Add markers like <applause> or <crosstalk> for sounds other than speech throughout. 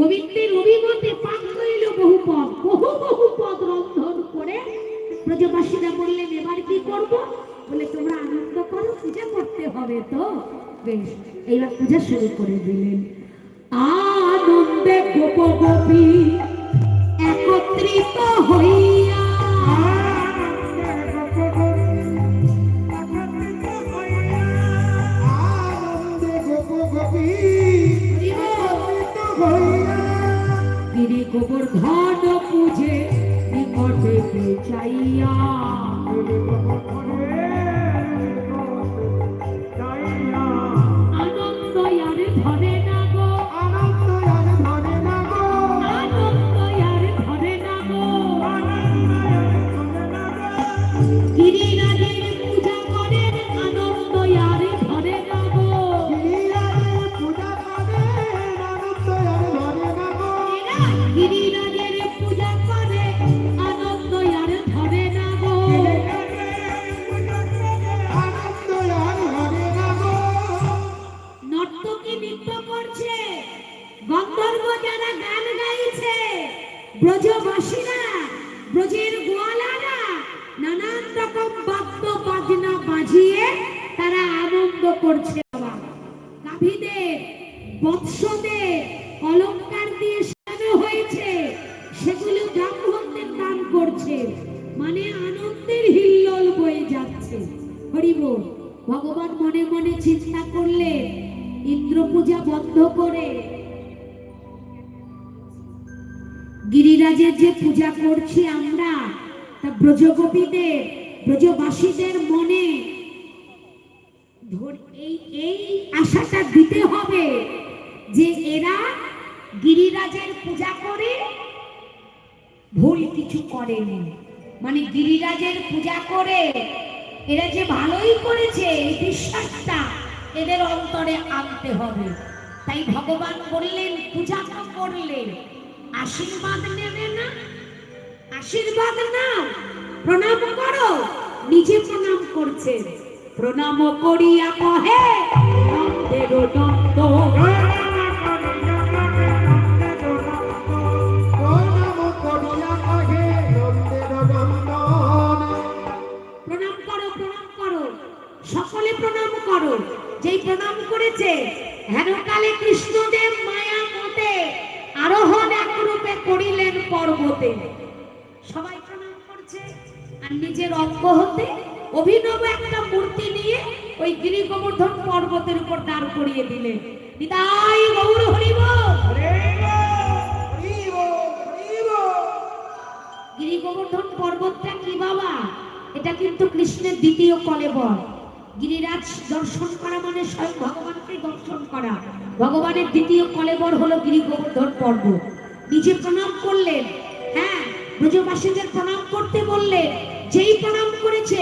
গোবিন্দের অভিমতে পাক রইল বহু পদ বহু বহু পদ রন্ধন করে ব্রজবাসীরা বললেন, এবার কি করব? বলে, তোমরা আনন্দ করো, পূজা করতে হবে তো। বেশ, এইবার পূজা শুরু করে দিলেন। আনন্দে গোপ গোপী একত্রিত হইয়া গোবর্ধন পূজে নিকটে চাইয়া। আনন্দ আরে ধরে না গো। আনন্দ আর ধরে না গো। আনন্দ আরে ধরে না গো। গিরিরাজের পূজা গিরিরাজের যে পূজা করছি আমরা, তা ব্রজগোপীদের, ব্রজবাসীদের মনে এই এই আশাটা দিতে হবে যে এরা গিরিরাজের পূজা করে ভুল কিছু করেনি। মানে গিরিরাজের পূজা করে এরা যে ভালোই করেছে, এই বিশ্বাসটা এদের অন্তরে আনতে হবে। তাই ভগবান বললেন, পূজা করলেন আশীর্বাদ নেবে না? আশীর্বাদ নাও। প্রণাম করো। নিজে প্রণাম করছে প্রণাম করিয়া কহে প্রণাম করো প্রণাম করো। সকলে প্রণাম করো। যেই প্রণাম করেছে, হেনকালে কৃষ্ণদেব মায়া মতে আরোহণ রূপে করিলেন পর্বতে। সবাই প্রণাম করছে। আর নিজের অঙ্গ হতে অভিনব একটা মূর্তি নিয়ে ওই গিরি গোবর্ধন পর্বতের উপর দাঁড় করিয়ে দিলেন। নিতাই গৌর হরিব! গিরি গোবর্ধন পর্বতটা কি বাবা? এটা কিন্তু কৃষ্ণের দ্বিতীয় কলেবর গিরিরাজ দর্শন করা মানে স্বয়ং ভগবানকে দর্শন করা। ভগবানের দ্বিতীয় কলেবর হলো গিরি গোবর্ধন পর্বত। নিজে প্রণাম করলেন হ্যাঁ? ব্রজবাসীদের প্রণাম করতে বললেন, যেই প্রণাম করেছে,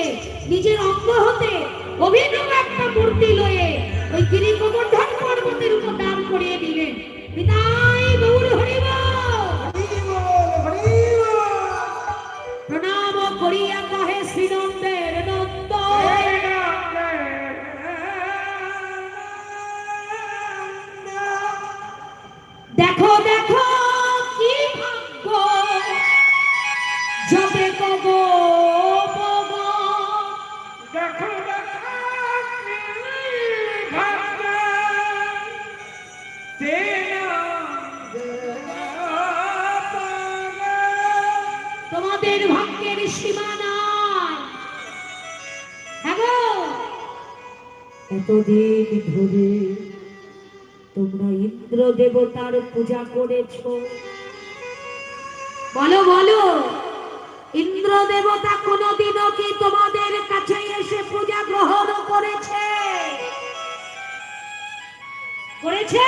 নিজের অঙ্গ হতে অভিনব একটা মূর্তি লয়ে ওই গিরি গোবর্ধন পর্বতের উপর দান করিয়ে দিলেন। বিদায় গৌর হরিব পূজা করেছ। বলো বলো ইন্দ্র দেবতা কোনদিনও কি তোমাদের কাছে এসে পূজা গ্রহণ করেছে? করেছে?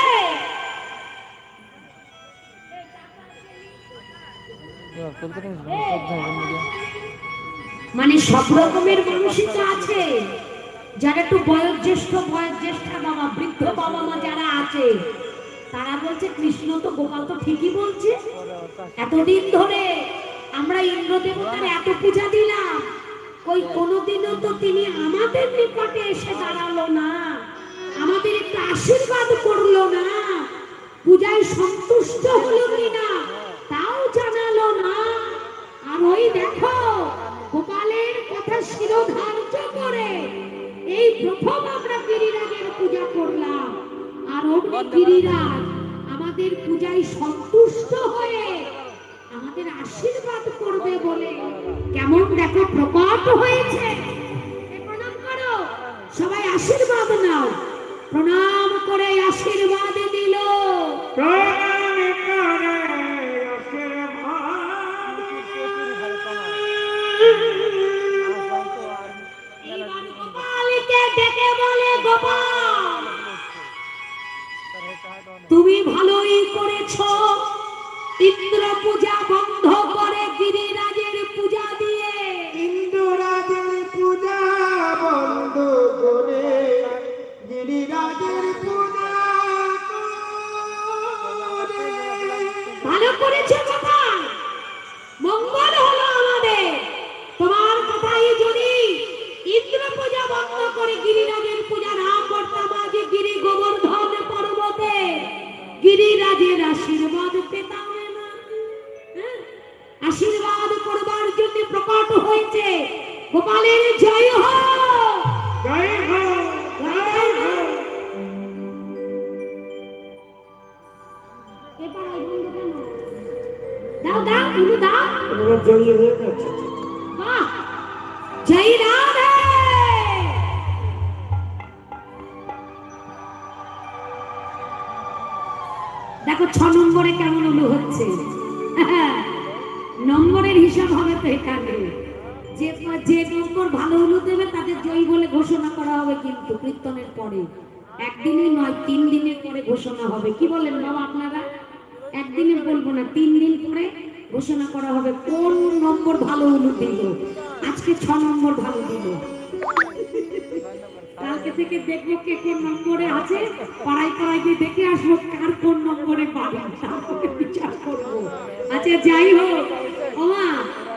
মানে সব রকমের মানুষই তো আছে। যারা একটু বয়োজ্যেষ্ঠ বয়োজ্যেষ্ঠ বাবা বৃদ্ধ বাবা মা যারা আছে তারা বলছে, কৃষ্ণ তো গোপাল তো ঠিকই বলছে। এতদিন ধরে আমরা ইন্দ্র দেবতার এত পূজা দিলাম। ওই কোনোদিনও তো তিনি আমাদের নিকটে এসে দাঁড়াল না। আমাদের একটু আশীর্বাদ করল না। পূজায় সন্তুষ্ট সন্তুষ্ট হলো কিনা তাও জানালো না। আর ওই দেখো, গোপালের কথা শিরোধার্য করে এই প্রথম আমরা গিরিরাজের পূজা করলাম। আমাদের পূজায় সন্তুষ্ট হয়ে আমাদের আশীর্বাদ করবে বলে কেমন দেখো প্রকট হয়েছে। সবাই আশীর্বাদ নাও। প্রণাম করে আশীর্বাদ দিল। প্রণাম। তুমি ভালোই করেছ। ইন্দ্র পূজা গিরিরাজের আশীর্বাদ পেতাম না হ্যাঁ? আশীর্বাদ করবার জন্য প্রকট হয়েছে। গোপালের জয় হোক। জয় হো জয় হো এবার? দাও দাও দাও। জড়িয়ে হয়ে হচ্ছে নম্বরের হিসাব হবে তো এখানে। যে যে নম্বর ভালো উলু দেবে, তাদের জয়ী বলে ঘোষণা করা হবে কিন্তু কীর্তনের পরে। একদিনে নয়, তিন দিনের পরে ঘোষণা হবে। কি বলেন বাবা আপনারা? একদিনে বলব না, তিন দিন পরে ঘোষণা করা হবে। কোন নম্বর ভালো উলু দিল? আজকে ছ নম্বর ভালো দিল। কালকে থেকে দেখব কে কোন নম্বরে আছে। পাড়ায় পাড়ায় গিয়ে দেখে আসব কার কোন নম্বরে পাবে বিচার করব। আচ্ছা যাই হোক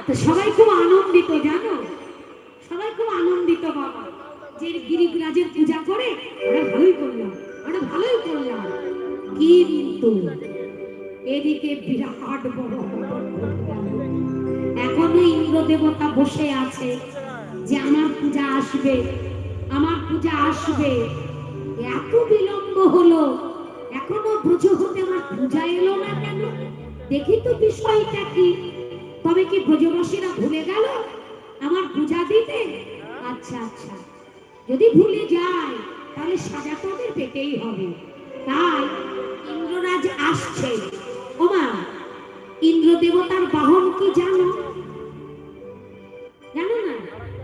তো সবাই খুব আনন্দিত, জানো? সবাই খুব আনন্দিত, বাবা। যে গিরিরাজের পূজা করে আমরা ভালোই করলাম আমরা ভালোই করলাম কিন্তু এদিকে বিরাট বড়। এখনও ইন্দ্র দেবতা বসে আছে যে আমার পূজা আসবে। আমার পূজা আসবে। এত বিলম্ব হলো, এখনও ব্রজ হতে আমার পূজা এলো না কেন? দেখি তো বিষয়টা কি। তবে কি ব্রজবাসীরা ভুলে গেল আমার পূজা দিতে? আচ্ছা আচ্ছা। যদি ভুলে যায়, তাহলে সাজা তো ওদের পেতেই হবে। তাই ইন্দ্ররাজ আসছে। ওমা ইন্দ্র দেবতার বাহন কি জানো?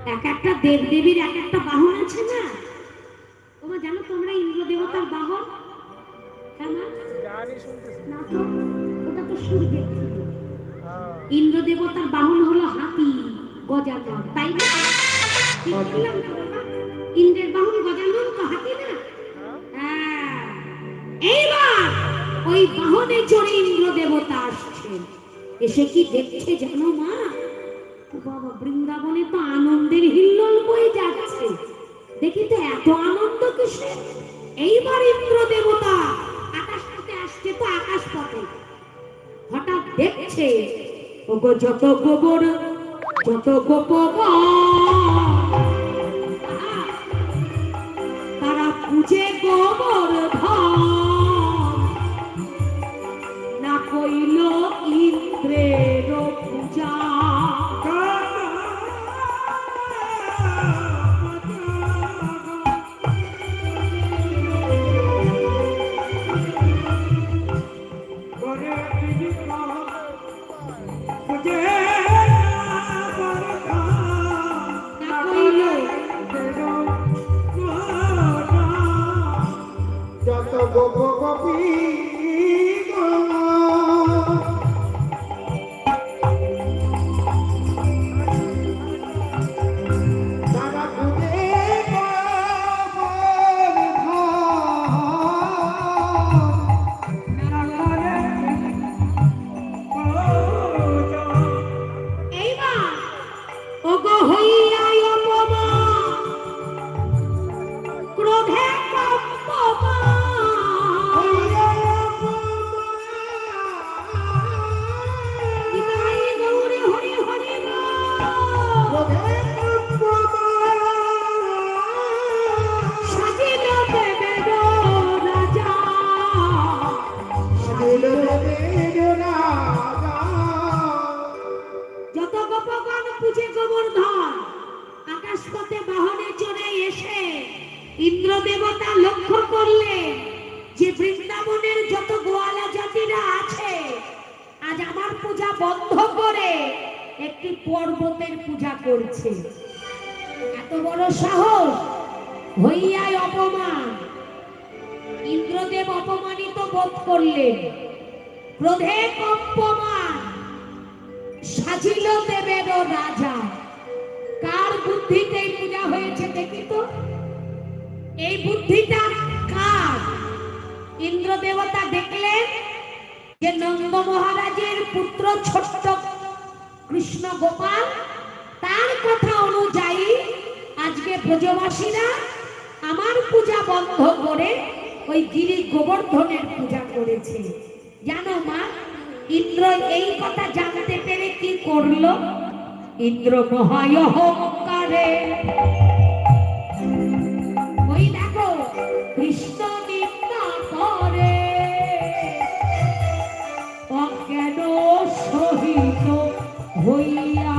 এক একটা দেব দেবীর এক একটা বাহন আছে না? ওমা জানো তোমরা ইন্দ্র দেবতার বাহন হ্যাঁ? ওটা তো সূর্যের ইন্দ্র দেবতার বাহন হলো হাতি গজানন তাই না? ইন্দ্রের বাহন গজানন তো হাতি না? হ্যাঁ। এইবার ওই বাহনে চড়ে ইন্দ্র দেবতা আসছেন এসে কি দেখছে জানো মা? বাবা, বৃন্দাবনে তো আনন্দের হিল্লোল বয়ে যাচ্ছে। দেখি তো এত আনন্দ কিসে এইবার ইন্দ্র দেবতা আকাশ পথে আসছে তো আকাশ পথে হঠাৎ দেখছে, ওগো যত গোবর, যত গোপব তারা পুজে গোবর ওগো করলেন। ক্রোধে কম্পমান সাজিল দেবেরও রাজা। কার বুদ্ধিতে পূজা হয়েছে দেখি তো? এই বুদ্ধিটা কার? ইন্দ্র দেবতা দেখলেন যে নন্দ মহারাজের পুত্র ছোট্ট কৃষ্ণ গোপাল, তার কথা অনুযায়ী আজকে ব্রজবাসীরা আমার পূজা বন্ধ করে ওই গিরি গোবর্ধনের পূজা করেছে। জানো মা, ইন্দ্র এই কথা জানতে পেরে কি করল? ইন্দ্র মহায় অহংকারে। ওই দেখো, কৃষ্ণ করে অজ্ঞান সহিত হইয়া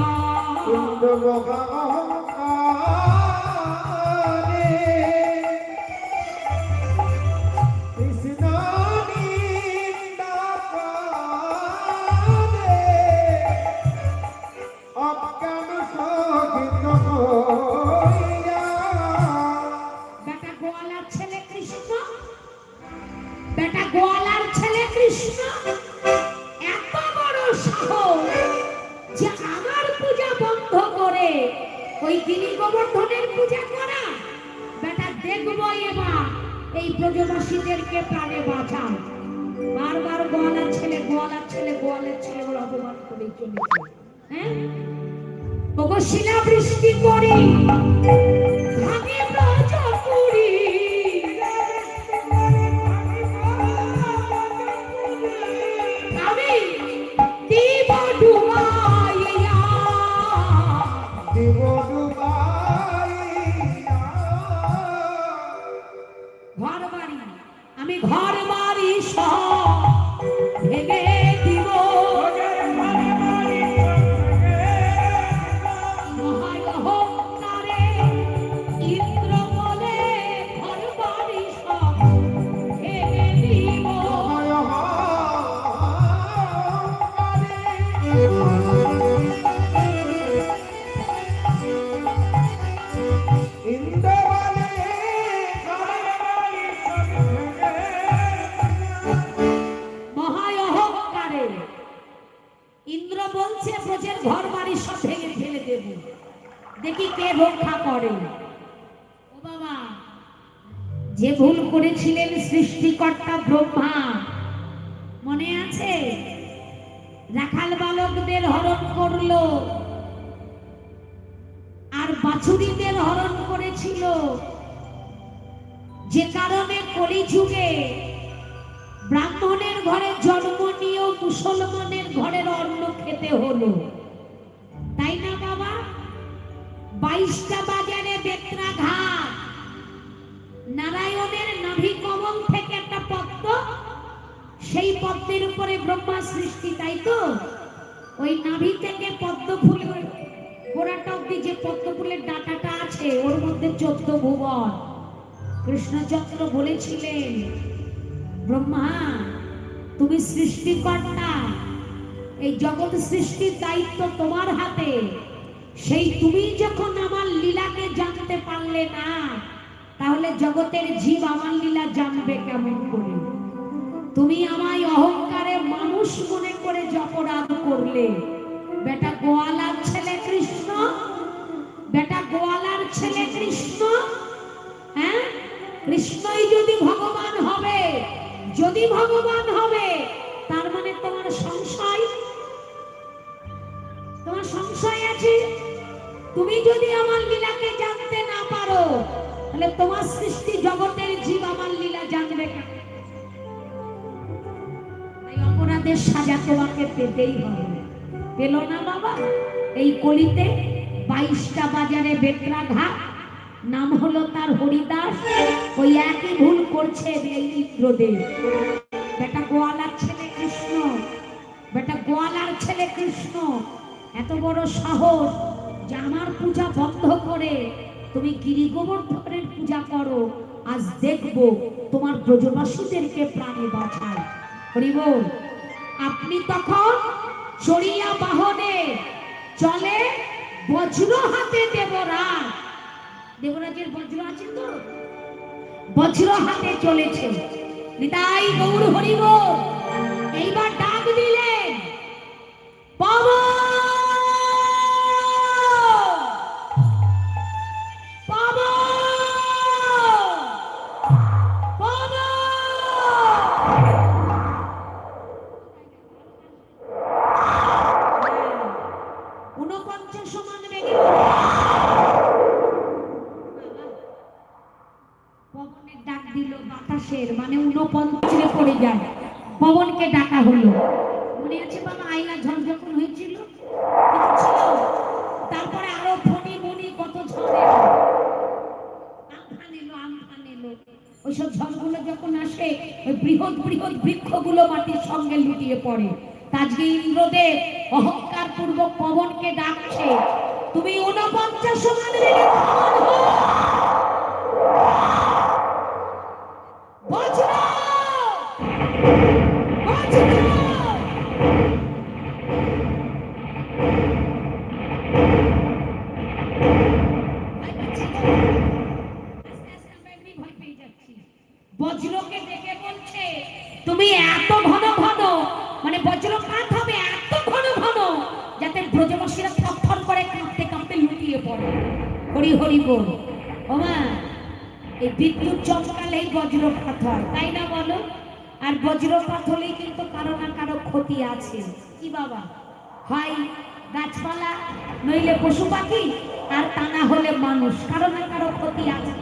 ভুল করেছিলেন সৃষ্টিকর্তা ব্রহ্মা। মনে আছে? রাখাল বালকদের হরণ করল। আর বাছুরিদের হরণ করেছিল। যে কারণে কলিযুগে ব্রাহ্মণের ঘরে জন্ম নিয়েও মুসলমানের ঘরের অন্ন খেতে হলো। তাই না বাবা? বাইশটা বাজারে সেই পদ্মের উপরে ব্রহ্মা সৃষ্টি, তাই তো? ওই নাভি থেকে পদ্ম ফুল গোড়াটা অব্দি যে পদ্ম ফুলের ডাটাটা আছে, ওর মধ্যে চোদ্দ ভুবন। কৃষ্ণচন্দ্র বলেছিলেন, ব্রহ্মা, তুমি সৃষ্টিকর্তা। এই জগৎ সৃষ্টির দায়িত্ব তোমার হাতে। সেই তুমি যখন আমার লীলাকে জানতে পারলে না, তাহলে জগতের জীব আমার লীলা জানবে কেমন করে? তুমি আমায় অহংকারে মানুষ মনে করে জপরাধ করলে। বেটা গোয়ালার ছেলে কৃষ্ণ, বেটা গোয়ালার ছেলে কৃষ্ণ হ্যাঁ? কৃষ্ণই যদি ভগবান হবে, যদি ভগবান হবে, তার মানে তোমার সংশয়? তোমার সংশয় আছে? তুমি যদি আমার লীলাকে জানতে না পারো, তাহলে তোমার সৃষ্টি জগতের জীব আমার লীলা জানবে কেন? অপরাধের সাজা তোমাকে পেতেই হবে। পেল না বাবা? এই কলিতে বাইশটা বাজারে বেটরা ঘাট, নাম হলো তার হরিদাস, ওই একই ভুল করছে এই ইন্দ্রদেব বেটা গোয়ালার ছেলে কৃষ্ণ, বেটা গোয়ালার ছেলে কৃষ্ণ, এত বড় সাহস যে আমার পূজা বন্ধ করে, তুমি গিরি গোবর্ধনের পূজা করো, আজ দেখব তোমার ব্রজবাসীদেরকে প্রাণে বাঁচায়। হরি বল আপনি তখন চড়িয়া বাহনে চলে বজ্র হাতে দেবরা দেবরাজের বজ্র আছে তো? বজ্র হাতে চলেছে। নিতাই গৌর হরিব, এইবার ডাক দিলেন। পবন বাতাসের মানে ঊনপঞ্চাশে পড়ে যায়। পবনকে ডাকা হলো। মনে আছে বাবা ঝড় যখন হয়েছিল? তারপরে আরও ফণি মনি কত ঝড় ওইসব ঝড়গুলো যখন আসে, ওই বৃহৎ বৃহৎ বৃক্ষগুলো মাটির সঙ্গে লুটিয়ে পড়ে। তা আজকে ইন্দ্রদেব অহংকার পূর্বক পবনকে ডাকছে, তুমি ঊনপঞ্চাশ সমান বেগে পবন হও। বজ্র! বজ্র! ভয় পাচ্ছি তো? আস্তে আস্তে আমরা এমনি ভয় পেয়ে যাচ্ছি। বজ্রকে ডেকে বলছে, তুমি এত ঘন ঘন মানে বজ্রপাত হবে এত ঘন ঘন, যাতে ব্রজবাসীরা থরথর করে কাঁপতে কাঁপতে লুটিয়ে পড়ে। হরি হরি বল। ওমা এই বিদ্যুৎ চমকালেই বজ্রপাত হয়। তাই না বলো? আর বজ্রপাত হলেই কিন্তু কারও না কারও ক্ষতি আছে। কি বাবা? হয় গাছপালা, নইলে পশু পাখি, আর তা না হলে মানুষ। কারও না কারও ক্ষতি আছে।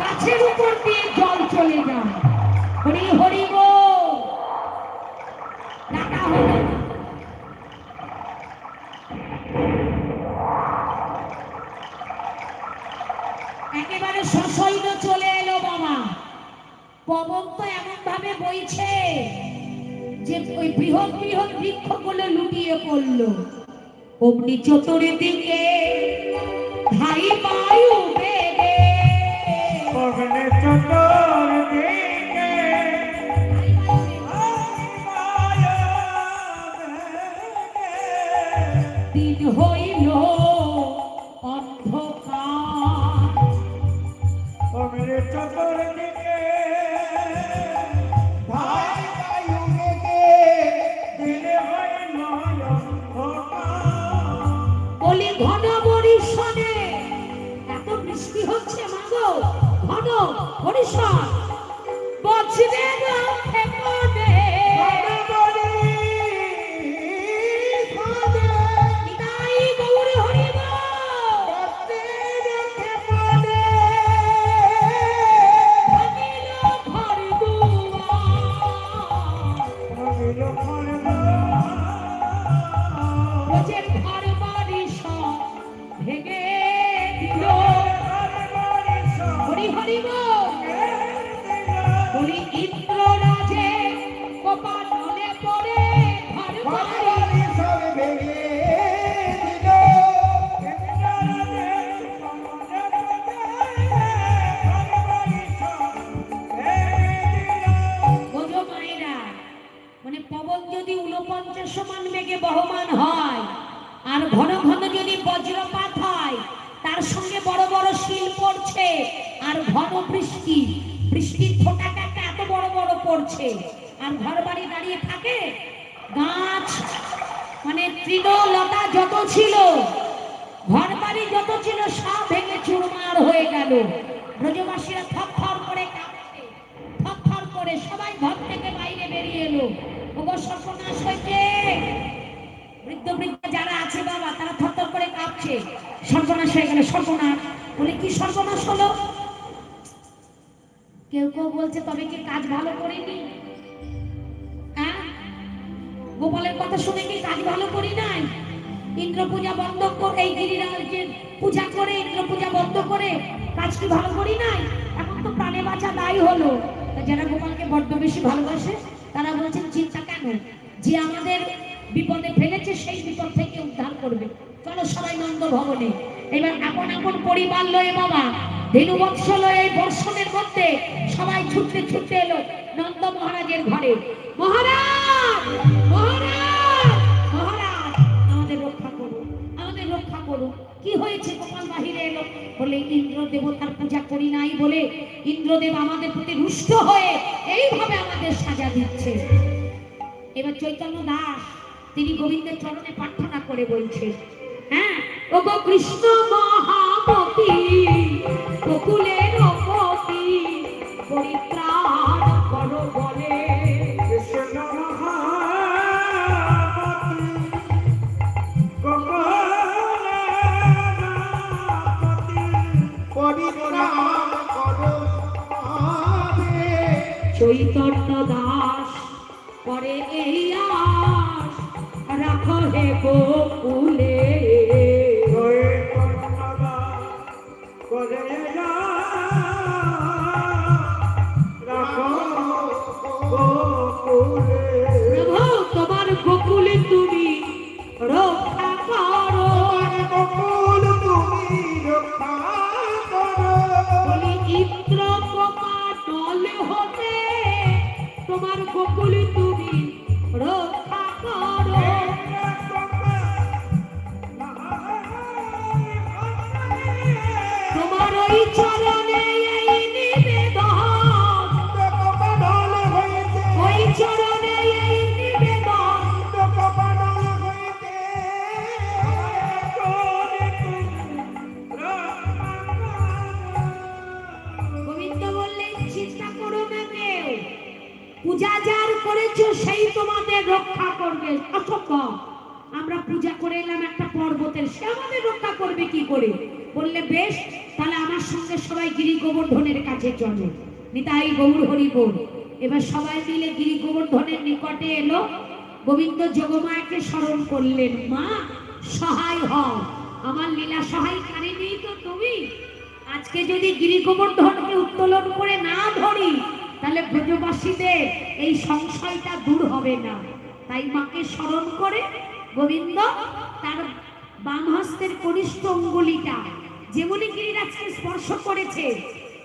গাছের উপর দিয়ে জল চলে যায়। হরি হরি গো ডাকা হলো একেবারে সসৈন্য চলে এলো বাবা পবন তো এমন ভাবে বইছে যে ওই বৃহৎ বৃহৎ বৃক্ষগুলো লুটিয়ে পড়ল। অগ্নি চতুর্দিকে ধাই ভাই বেগে ব্রজবাসীরা থর থর করে কাঁপছে। থর থর করে সবাই ঘর থেকে বাইরে বেরিয়ে এলো। ওগো সর্বনাশ হয়েছে বৃদ্ধ বৃদ্ধ যারা আছে বাবা, তারা থর থর করে কাঁপছে। সর্বনাশ হয়ে গেল সর্বনাশ বলে, কি সর্বনাশ হলো কেউ কেউ বলছে, তবে কি কাজ ভালো করিনি? হ্যাঁ? গোপালের কথা শুনে কি কাজ ভালো করি নাই? ইন্দ্র পূজা বন্ধ করে, এই গিরিরাজের পূজা করে ইন্দ্র পূজা বন্ধ করে কাজ কি ভালো করি নাই? তো বাঁচা দায়ী হলো। যারা গোপালকে বড্ড বেশি ভালোবাসে, তারা বলছেন, চিন্তা কেন? যে আমাদের বিপদে ফেলেছে, সেই বিপদ থেকে উদ্ধার করবে। চলো সবাই নন্দ ভবনে এবার আপন আপন পরিবার লয়ে বাবা ধেনু বৎস লয়ে বর্ষণের মধ্যে সবাই ছুটতে ছুটতে এলো নন্দ মহারাজের ঘরে। মহারাজ! মহারাজ! মহারাজ! আমাদের রক্ষা করুন, আমাদের রক্ষা করুন। কি হয়েছে গোপাল বাহিরে এলো? বলে ইন্দ্র দেবতার পূজা করি নাই বলে ইন্দ্রদেব আমাদের প্রতি রুষ্ট হয়ে এইভাবে আমাদের সাজা দিচ্ছে। এবার চৈতন্য দাস তিনি গোবিন্দের চরণে প্রার্থনা করে বলছেন হ্যাঁ ও গো কৃষ্ণ মহাপতি, বকুলের পতি পরিত্রাণ চৈতন্য দাস করে এই আস রাখো হে গোকুলে চৈতন্যদা করে এই রাখো বললে, বেশ, তাহলে আমার সঙ্গে সবাই গিরি গোবর্ধনের কাছে চলো। নিতাই গৌর হরি বল। এবার সবাই মিলে গিরি গোবর্ধনের নিকটে এলো। গোবিন্দ যোগমায়াকে স্মরণ করলেন, মা, সহায় হও। আমার লীলা সহায় কারিনি তো তুমি? আজকে যদি গিরি গোবর্ধনকে উত্তোলন করে না ধরি, তাহলে ব্রজবাসীদের এই সংশয়টা দূর হবে না। তাই মাকে স্মরণ করে গোবিন্দ তার বাম হস্তের কনিষ্ঠ অঙ্গুলিটা যেমনি গিরিরাজকে স্পর্শ করেছে,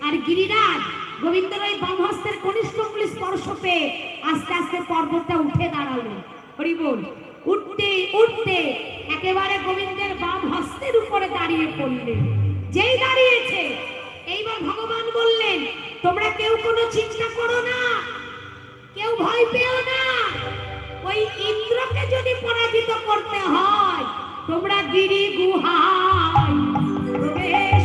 আর গিরিরাজ গোবিন্দের ওই বাম হস্তের কনিষ্ঠ অঙ্গুলি স্পর্শ পেয়ে আস্তে আস্তে পর্বতটা উঠে দাঁড়াল। হরি বল, উঠতে উঠতে একেবারে গোবিন্দের বাম হস্তের উপরে দাঁড়িয়ে পড়লেন যেই দাঁড়িয়েছে, এইবার ভগবান বললেন, তোমরা কেউ কোনো চিন্তা করো না, কেউ ভয় পেও না। ওই ইন্দ্রকে যদি পরাজিত করতে হয় তোমরা গিরি গুহায় প্রবেশ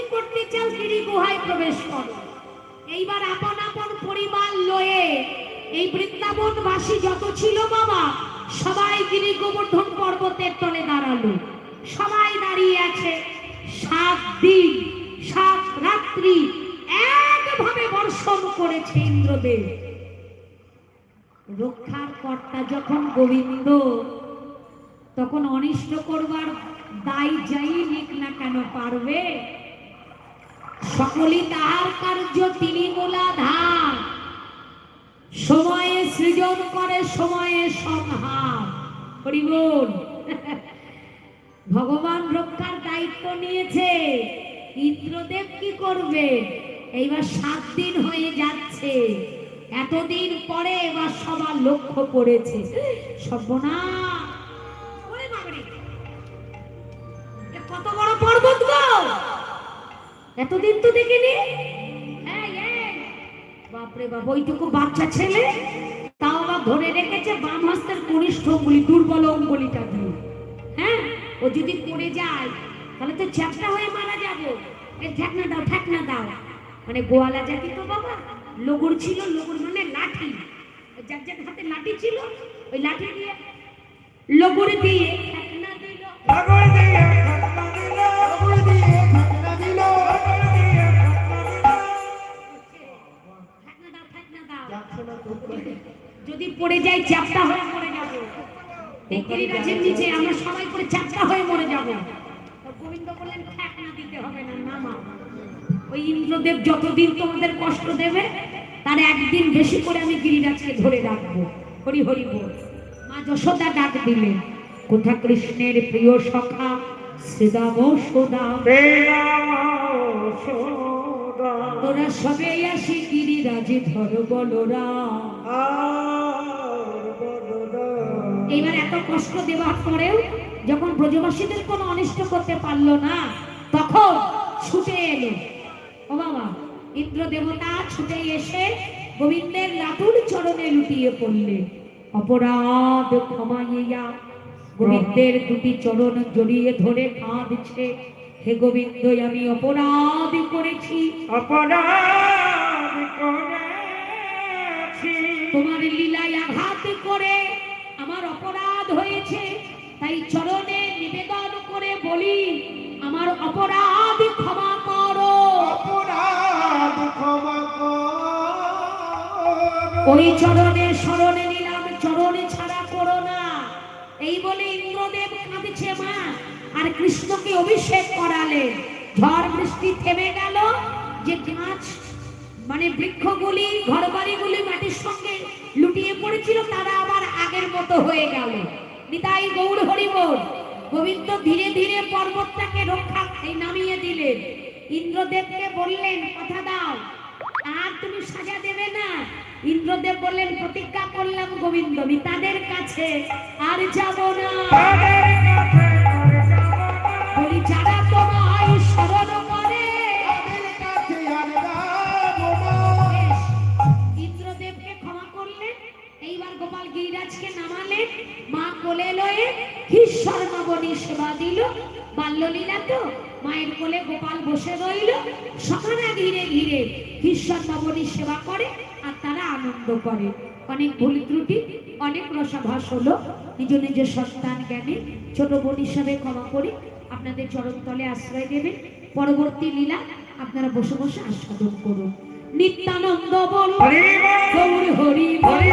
যদি করতে চাও গিরি গুহায় প্রবেশ করো। এইবার আপন আপন পরিবার লয়ে এই বৃন্দাবনবাসী যত ছিল বাবা, সবাই গিরি গোবর্ধন পর্বতের তলে দাঁড়াল। সবাই দাঁড়িয়ে আছে সাত দিন, সাত রাত্রি, একভাবে বর্ষণ করেছে ইন্দ্রদেব। রক্ষার কর্তা যখন গোবিন্দ, তখন অনিষ্ট করবার দায় যাই নিক না কেন পারবে? সকলই তাহার কার্য তিনি মূলাধার সময়ে সৃজন করে, সময়ে সংহার। হরিবোল। <laughs> ভগবান রক্ষার দায়িত্ব নিয়েছে। ইন্দ্রদেব কি করবে? এইবার সাত দিন হয়ে যাচ্ছে। এতদিন পরে এবার সবার লক্ষ্য করেছে সর্বনাশ। ওরে কত বড় এতদিন তো দেখিনি? বাপরে বাপ, ওইটুকু বাচ্চা ছেলে? তাও আবার ধরে রেখেছে বাম হস্তের কনিষ্ঠ অঙ্গুলি দুর্বল অঙ্গুলিটা দিয়ে। হ্যাঁ? ও যদি পড়ে যায়, তাহলে তো চ্যাপটা হয়ে মারা যাব। এই ঠেকনা দাও ঠেকনা দাও। মানে গোয়ালা জাতি তো বাবা, লগুর ছিল, লগুর মানে লাঠি। যার যার হাতে লাঠি ছিল, ওই লাঠি দিয়ে লগুর দিয়ে ঠেকনা দিল। পড়ে যাই চ্যাপটা হয়ে মরে যাব। এই গিরিরাজের নিচে আমরা সবাই করে চ্যাপটা হয়ে মরে যাব। গোবিন্দ বললেন দিতে হবে না নামা ওই ইন্দ্রদেব যতদিন তোমাদের কষ্ট দেবে তার একদিন বেশি করে আমি গিরিরাজকে ধরে রাখব। হরি হরি বল। মা যশোদা ডাক দিলেন কোথা কৃষ্ণের প্রিয় সখা? শ্রীদাম সোদা তোরা সবে আসি গিরিরাজে ধর বলরা এইবার এত কষ্ট দেওয়ার পরেও যখন ব্রজবাসীদের কোনো অনিষ্ট করতে পারল না, তখন ছুটে এলো। ও বাবা ইন্দ্র দেবতা ছুটে এসে গোবিন্দের লাটুর চরণে লুটিয়ে পড়লে। অপরাধ ক্ষমাইয়া গোবিন্দের দুটি চরণ জড়িয়ে ধরে কাঁদছে। হে গোবিন্দ আমি অপরাধ করেছি। অপরাধ করেছি। তোমার লীলায় আঘাত করে আমার অপরাধ হয়েছে। তাই চরণে নিবেদন করে বলি আমার অপরাধ ক্ষমা করো। অপরাধ ক্ষমা কর। ওই চরণে স্মরণে নিলাম চরণে ছাড়া করো না। এই বলে ইন্দ্রদেব কাঁদছে মা। আর কৃষ্ণকে অভিষেক করালেন ঝড় বৃষ্টি থেমে গেল, যে গাছ মানে বৃক্ষগুলি, ঘরবাড়িগুলি মাটির সঙ্গে লুটিয়ে পড়েছিল, তারা আবার আগের মতো হয়ে গেল। নিতাই গৌর হরিবোল গোবিন্দ ধীরে ধীরে পর্বতটাকে রক্ষা নামিয়ে দিলেন। ইন্দ্রদেবকে বললেন, কথা দাও, আর তুমি সাজা দেবে না। ইন্দ্রদেব বললেন, প্রতিজ্ঞা করলাম গোবিন্দ, আমি তাদের কাছে আর যাব না। কোলে লয়ে ঈশ্বর নবনী সেবা দিল। বাল্যলীলা তো মায়ের কোলে গোপাল বসে রইল। সখানা ঘিরে ঘিরে ঈশ্বর নবনী সেবা করে আর তারা আনন্দ করে। অনেক ভুল ত্রুটি অনেক রসাভাস হলো। নিজ নিজের সন্তান জ্ঞানে ছোট বোন হিসাবে ক্ষমা করে আপনাদের চরণতলে আশ্রয় দেবেন। পরবর্তী লীলা আপনারা বসে বসে আস্বাদন করুন। নিত্যানন্দ বল। হরি হরি হরি